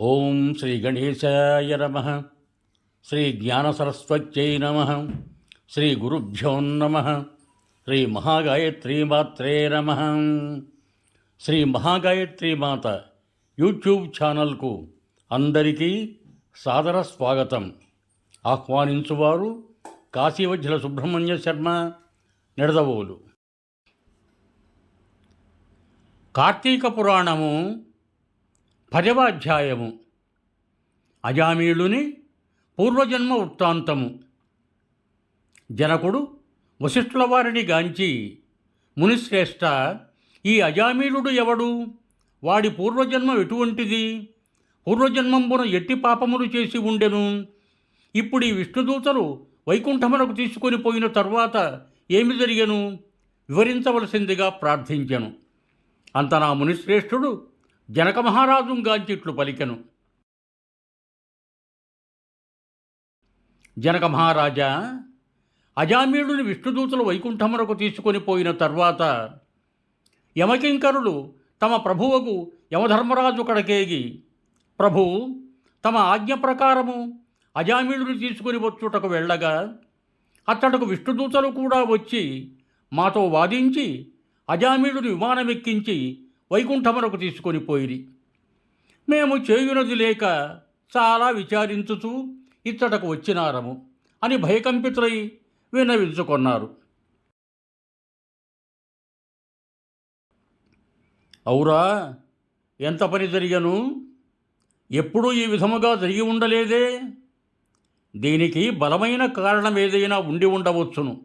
ఓం శ్రీ గణేశాయ నమ. శ్రీ జ్ఞానసరస్వత్యై నమ. శ్రీ గురుభ్యో నమ. శ్రీ మహాగాయత్రీమాత్రే నమ. శ్రీ మహాగాయత్రి మాత యూట్యూబ్ ఛానల్కు అందరికీ సాదర స్వాగతం. ఆహ్వానించువారు కాశీవజ్జల సుబ్రహ్మణ్య శర్మ నిడదవోలు. కార్తీక పురాణము పదవ అధ్యాయము అజామీళుని పూర్వజన్మ వృత్తాంతము. జనకుడు వశిష్ఠుల వారిని గాంచి మునిశ్రేష్ఠ ఈ అజామీళుడు ఎవడు? వాడి పూర్వజన్మ ఎటువంటిది? పూర్వజన్మంబున ఎట్టి పాపములు చేసి ఉండెను? ఇప్పుడు ఈ విష్ణుదూతలు వైకుంఠమునకు తీసుకొని పోయిన తర్వాత ఏమి జరిగను? వివరించవలసిందిగా ప్రార్థించెను. అంత నా మునిశ్రేష్ఠుడు జనక మహారాజుం గాంచిట్లు పలికెను. జనక మహారాజా అజామీయుడిని విష్ణుదూతలు వైకుంఠమునకు తీసుకొని పోయిన తర్వాత యమకింకరులు తమ ప్రభువుకు యమధర్మరాజు కడకేగి ప్రభు తమ ఆజ్ఞ ప్రకారము అజామీయుడిని తీసుకొని వచ్చుటకు వెళ్ళగా అతడుకు విష్ణుదూతలు కూడా వచ్చి మాతో వాదించి అజామీయుడిని విమానమెక్కించి వైకుంఠమునకు తీసుకొని పోయిరి. మేము చేయునది లేక చాలా విచారించుచూ ఇచ్చటకు వచ్చినారము అని భయకంపితులై విన్నవించుకొన్నారు. అవురా ఎంత పని జరిగను? ఎప్పుడూ ఈ విధముగా జరిగి ఉండలేదే? దీనికి బలమైన కారణం ఏదైనా ఉండి ఉండవచ్చును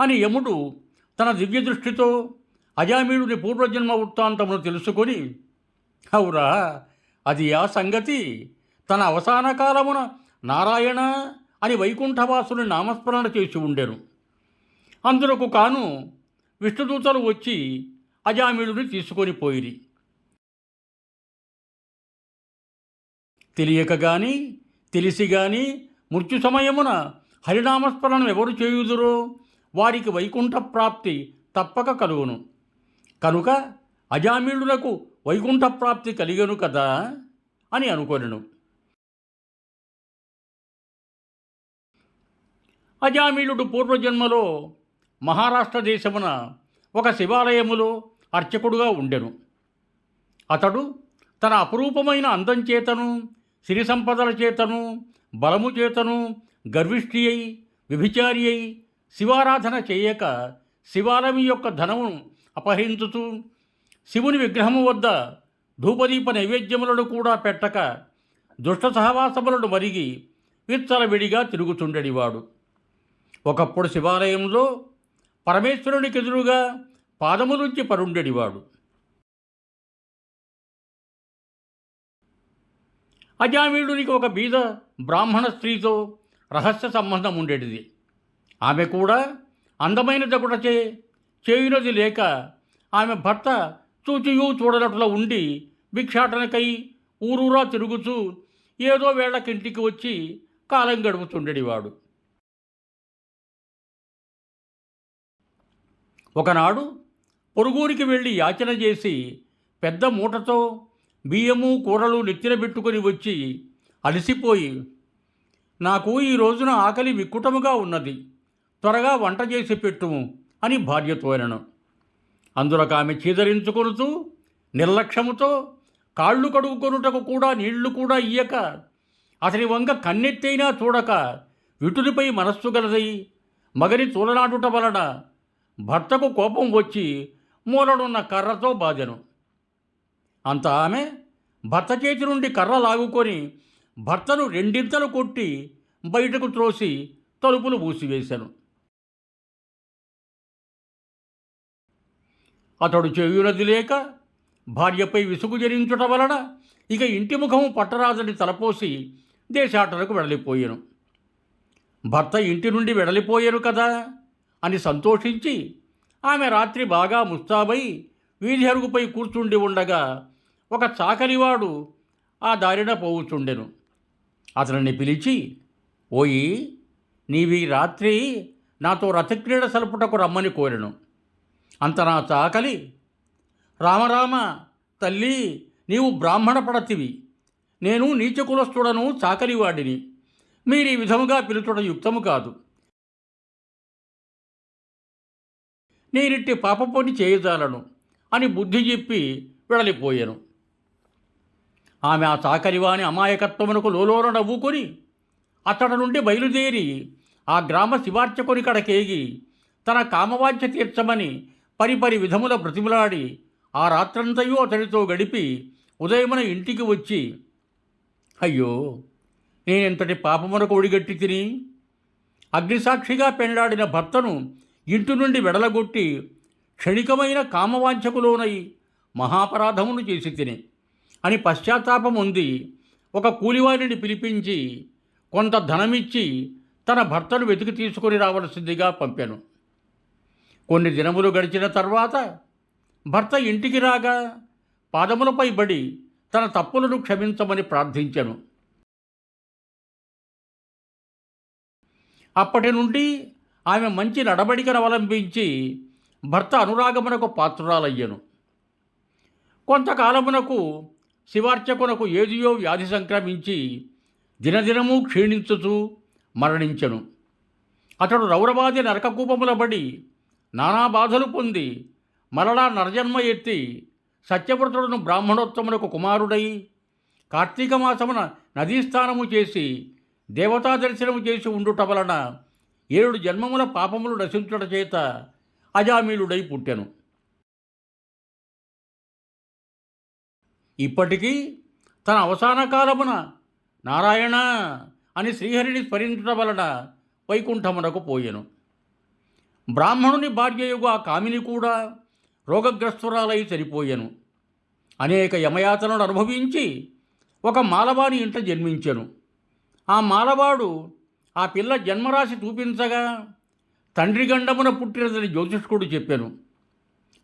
అని యముడు తన దివ్య దృష్టితో అజామీయుడి పూర్వజన్మ వృత్తాంతమును తెలుసుకొని అవురా అది ఆ సంగతి. తన అవసాన కాలమున నారాయణ అని వైకుంఠవాసుని నామస్మరణ చేసి ఉండెను. అందులకు కాను విష్ణుదూతలు వచ్చి అజామీయుడిని తీసుకొని పోయిరి. తెలియక గాని తెలిసి గాని మృత్యు సమయమున హరినామస్మరణం ఎవరు చేయుదురో వారికి వైకుంఠ ప్రాప్తి తప్పక కలుగును. కనుక అజామీళులకు వైకుంఠ ప్రాప్తి కలిగను కదా అని అనుకొనెను. అజామీళుడు పూర్వజన్మలో మహారాష్ట్ర దేశమున ఒక శివాలయములో అర్చకుడుగా ఉండెను. అతడు తన అపురూపమైన అందం చేతను సిరి సంపదల చేతను బలము చేతను గర్విష్ఠి అయి వ్యభిచారి అయి శివారాధన చేయక శివాలయం యొక్క ధనమును అపహరించుతూ శివుని విగ్రహము వద్ద ధూపదీప నైవేద్యములను కూడా పెట్టక దుష్ట సహవాసములను మరిగి విచ్చలవిడిగా తిరుగుతుండేవాడు. ఒకప్పుడు శివాలయంలో పరమేశ్వరునికి ఎదురుగా పాదములుంచి పరుండెడివాడు అజామీయుడికి ఒక బీద బ్రాహ్మణ స్త్రీతో రహస్య సంబంధం ఉండేటిది. ఆమె కూడా అందమైన దగుటచే చేయునది లేక ఆమె భర్త చూచియూ చూడనట్ల ఉండి భిక్షాటనకై ఊరూరా తిరుగుతూ ఏదో వేళకింటికి వచ్చి కాలం గడుపుతుండేవాడు ఒకనాడు పొరుగురికి వెళ్ళి యాచన చేసి పెద్ద మూటతో బియ్యము కూరలు నెత్తిన పెట్టుకొని వచ్చి అలసిపోయి నాకు ఈ రోజున ఆకలి విక్కుటముగా ఉన్నది. త్వరగా వంట చేసి పెట్టుము. అని భార్యతో అనను. ఆమె చీదరించుకొనుతూ నిర్లక్ష్యముతో కాళ్ళు కడుగుకొనుటకు కూడా నీళ్ళు కూడా ఇయ్యక అతని వంక కన్నెత్తైనా చూడక విటునిపై మనస్సు గలదై మగని తూలనాడుట వలన భర్తకు కోపం వచ్చి మూలడున్న కర్రతో బాధెను. అంత ఆమె భర్త చేతి నుండి కర్ర లాగుకొని భర్తను రెండింతలు కొట్టి బయటకు త్రోసి తలుపులు మూసివేశాను అతడు చేయునది లేక భార్యపై విసుగు జరించుట వలన ఇక ఇంటి ముఖము పట్టరాజుని తలపోసి దేశాటనకు వెడలిపోయాను. భర్త ఇంటి నుండి వెడలిపోయాను కదా అని సంతోషించి ఆమె రాత్రి బాగా ముస్తాబై వీధి అరుగుపై కూర్చుండి ఉండగా ఒక చాకలివాడు ఆ దారిన పోవుచుండెను. అతనిని పిలిచి ఓయి నీవి రాత్రి నాతో రథక్రీడ సలుపుటకు రమ్మని కోరెను. అంత నా చాకలి రామరామ తల్లి నీవు బ్రాహ్మణ పడతివి. నేను నీచకులస్తుడను చాకలివాడిని. మీరు ఈ విధముగా పిలుచుట యుక్తము కాదు. నేనిట్టి పాపపొని చేయజాలను అని బుద్ధి చెప్పి వెడలిపోయాను. ఆమె ఆ చాకలివాని అమాయకత్వమునకు లోలోన నవ్వుకొని అతడి నుండి బయలుదేరి ఆ గ్రామ శివార్చకుని కడకేగి తన కామవాంఛ తీర్చమని పరిపరి విధముల బ్రతిమలాడి ఆ రాత్రంతయు అతడితో గడిపి ఉదయమున ఇంటికి వచ్చి అయ్యో నేనెంతటి పాపమునకు ఒడిగట్టి తిని? అగ్నిసాక్షిగా పెండాడిన భర్తను ఇంటి నుండి వెడలగొట్టి క్షణికమైన కామవాంఛకులోనై మహాపరాధమును చేసి తిని. అని పశ్చాత్తాపం ఉంది. ఒక కూలివారిని పిలిపించి కొంత ధనమిచ్చి తన భర్తను వెతికి తీసుకొని రావలసిందిగా పంపాను. కొన్ని దినములు గడిచిన తర్వాత భర్త ఇంటికి రాగా పాదములపై బడి తన తప్పులను క్షమించమని ప్రార్థించెను. అప్పటి నుండి ఆమె మంచి నడబడికను అవలంబించి భర్త అనురాగమునకు పాత్రురాలయ్యను. కొంతకాలమునకు శివార్చకునకు ఏదియో వ్యాధి సంక్రమించి దినదినము క్షీణించుతూ మరణించెను. అతడు రౌరవాది నరకకూపముల బడి నానా బాధలు పొంది మరలా నరజన్మ ఎత్తి సత్యవ్రతుడును బ్రాహ్మణోత్తమునకు కుమారుడై కార్తీక మాసమున నదీస్థానము చేసి దేవతా దర్శనము చేసి ఉండుట వలన ఏడు జన్మముల పాపములు నశించుట చేత అజామీలుడై పుట్టెను. ఇప్పటికీ తన అవసాన కాలమున నారాయణ అని శ్రీహరిని స్మరించుట వలన వైకుంఠమునకు పోయెను. బ్రాహ్మణుని భార్యయుగు ఆ కామిని కూడా రోగగ్రస్తురాలై చనిపోయాను. అనేక యమయాతనను అనుభవించి ఒక మాలవాని ఇంట జన్మించాను. ఆ మాలవాడు ఆ పిల్ల జన్మరాశి చూపించగా తండ్రి గండమున పుట్టినదని జ్యోతిష్కుడు చెప్పాను.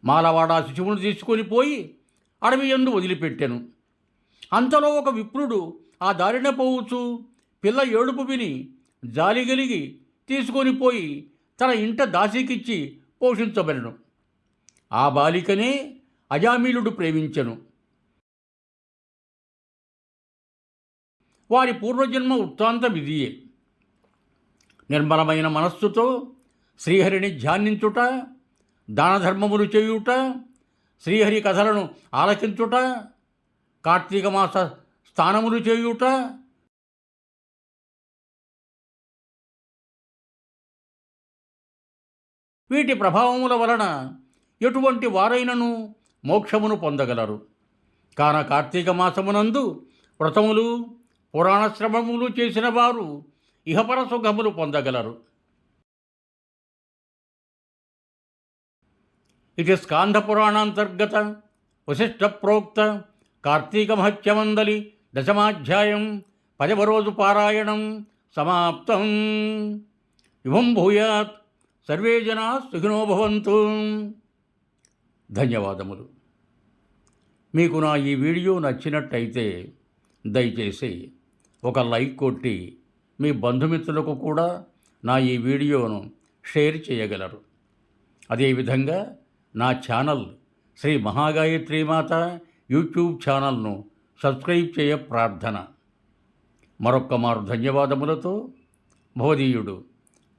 మాలవాడ ఆ శిశువును తీసుకొని పోయి అడవి ఎందు వదిలిపెట్టాను. అంతలో ఒక విప్రుడు ఆ దారిన పోవచ్చు. పిల్ల ఏడుపు విని జాలి గలిగి తీసుకొని పోయి తన ఇంట దాసికిచ్చి పోషించబడెను. ఆ బాలికనే అజామీలుడు ప్రేమించెను. వారి పూర్వజన్మ వృత్తాంతం ఇదియే నిర్మలమైన మనస్సుతో శ్రీహరిని ధ్యానించుట దానధర్మములు చేయుట శ్రీహరి కథలను ఆలకించుట కార్తీక మాస స్థానములు చేయుట వీటి ప్రభావముల వలన ఎటువంటి వారైనను మోక్షమును పొందగలరు. కాన కార్తీక మాసమునందు వ్రతములు పురాణశ్రమములు చేసిన వారు ఇహపర సుఖములు పొందగలరు. ఇది స్కాంధ పురాణాంతర్గత వశిష్ఠ ప్రోక్త కార్తీక మహత్యమందలి దశమాధ్యాయం పదవ రోజు పారాయణం సమాప్తం. ఇవం భూయాత్ సర్వే జనా సుఖినోభవంతు ధన్యవాదములు. మీకు నా ఈ వీడియో నచ్చినట్టయితే దయచేసి ఒక లైక్ కొట్టి మీ బంధుమిత్రులకు కూడా నా ఈ వీడియోను షేర్ చేయగలరు. అదేవిధంగా నా ఛానల్ శ్రీ మహాగాయత్రి మాత యూట్యూబ్ ఛానల్ను సబ్స్క్రైబ్ చేయ ప్రార్థన. మరొక్క మారు ధన్యవాదములతో భవదీయుడు